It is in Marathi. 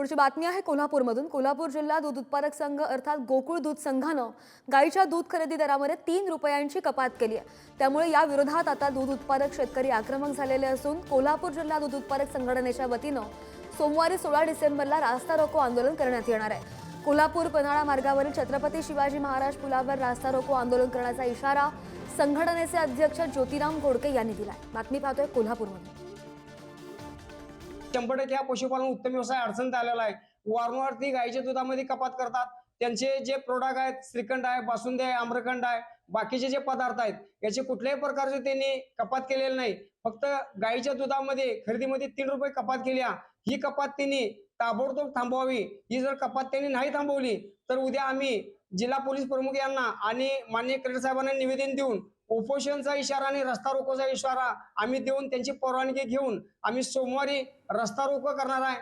पुढची बातमी आहे कोल्हापूरमधून. कोल्हापूर जिल्हा दूध उत्पादक संघ अर्थात गोकुळ दूध संघानं गाईच्या दूध खरेदी दरामध्ये तीन रुपयांची कपात केली आहे. त्यामुळे या विरोधात आता दूध उत्पादक शेतकरी आक्रमक झालेले असून कोल्हापूर जिल्हा दूध उत्पादक संघटनेच्या वतीनं सोमवारी सोळा डिसेंबरला रास्ता रोको आंदोलन करण्यात येणार आहे. कोल्हापूर पन्हाळा मार्गावरील छत्रपती शिवाजी महाराज पुलावर रास्ता रोको आंदोलन करण्याचा इशारा संघटनेचे अध्यक्ष ज्योतिराम घोडके यांनी दिलाय. बातमी पाहतोय कोल्हापूरमध्ये शंभर टक्के हा पशुपालन उत्तम व्यवसाय अडचणीत आलेला आहे. वारंवार ती गाईच्या दुधामध्ये कपात करतात. त्यांचे जे प्रोडक्ट आहेत श्रीखंड आहे बासुंदी आहे आम्रखंड आहे बाकीचे जे पदार्थ आहेत याचे कुठल्याही प्रकारचे त्यांनी कपात केलेले नाही. फक्त गाईच्या दुधामध्ये खरेदीमध्ये तीन रुपये कपात केली आहे. ही कपात त्यांनी ताबडतोब थांबवावी. ही जर कपात त्यांनी नाही थांबवली तर उद्या आम्ही जिल्हा पोलीस प्रमुख यांना आणि माननीय कलेक्टर साहेबांना निवेदन देऊन उपोषणचा इशारा आणि रस्ता रोकोचा इशारा आम्ही देऊन त्यांची परवानगी घेऊन आम्ही सोमवारी रस्ता रोको करणार आहे.